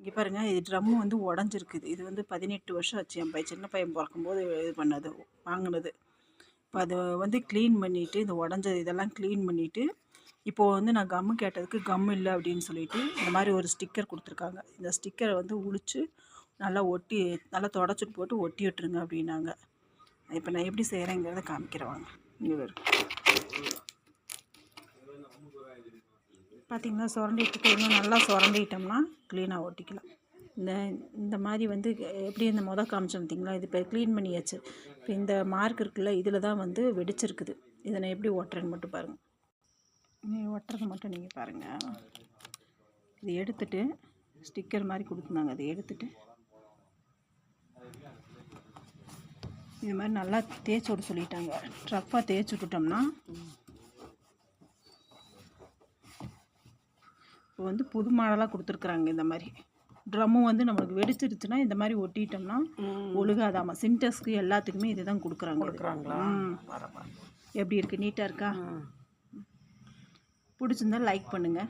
இங்கே பாருங்கள் இது ட்ரம்மு வந்து உடஞ்சிருக்குது. இது வந்து பதினெட்டு வருஷம் ஆச்சு என் பையன் சின்ன பையன் பிறக்கும்போது இது பண்ணது வாங்கினது. இப்போ அதை வந்து க்ளீன் பண்ணிவிட்டு இந்த உடஞ்சது இதெல்லாம் க்ளீன் பண்ணிவிட்டு இப்போது வந்து நான் கம்மு கேட்டதுக்கு கம் இல்லை அப்படின்னு சொல்லிட்டு இந்த மாதிரி ஒரு ஸ்டிக்கர் கொடுத்துருக்காங்க. இந்த ஸ்டிக்கரை வந்து உளிச்சு நல்லா ஒட்டி நல்லா தொடச்சிட்டு போட்டு ஒட்டி விட்டுருங்க அப்படின்னாங்க. இப்போ நான் எப்படி செய்கிறேங்கிறத காமிக்கிறேன் வாங்க. இங்கே வரும் பார்த்திங்கன்னா சுரண்டிட்டு இன்னும் நல்லா சுரண்டிட்டோம்னா க்ளீனாக ஒட்டிக்கலாம். இந்த இந்த மாதிரி வந்து எப்படி இந்த முத காமிச்சோம் இது இப்போ க்ளீன் பண்ணியாச்சு. இப்போ இந்த மார்க் இருக்குல்ல இதில் தான் வந்து வெடிச்சிருக்குது. இதை நான் எப்படி ஒட்டுறேன்னு மட்டும் பாருங்கள் நீ ஒட்டுறது மட்டும் நீங்கள் பாருங்கள் இது எடுத்துட்டு ஸ்டிக்கர் மாதிரி கொடுத்துருந்தாங்க. அதை எடுத்துட்டு இது மாதிரி நல்லா தேய்ச்சி விட சொல்லிட்டாங்க. ரஃப்பாக தேய்ச்சி விட்டுட்டோம்னா இப்போ வந்து புது மாடலாக கொடுத்துருக்குறாங்க இந்த மாதிரி. ட்ரம்மும் வந்து நம்மளுக்கு வெடிச்சிருச்சுன்னா இந்த மாதிரி ஒட்டிட்டோம்னா ஒழுகாதாமா சின்டெக்ஸ்க்கு எல்லாத்துக்குமே இதுதான் கொடுக்குறாங்க இது. கொடுக்குறாங்களா? ம். பரவாயில்ல எப்படி இருக்குது நீட்டாக இருக்கா? பிடிச்சிருந்தா லைக் பண்ணுங்கள்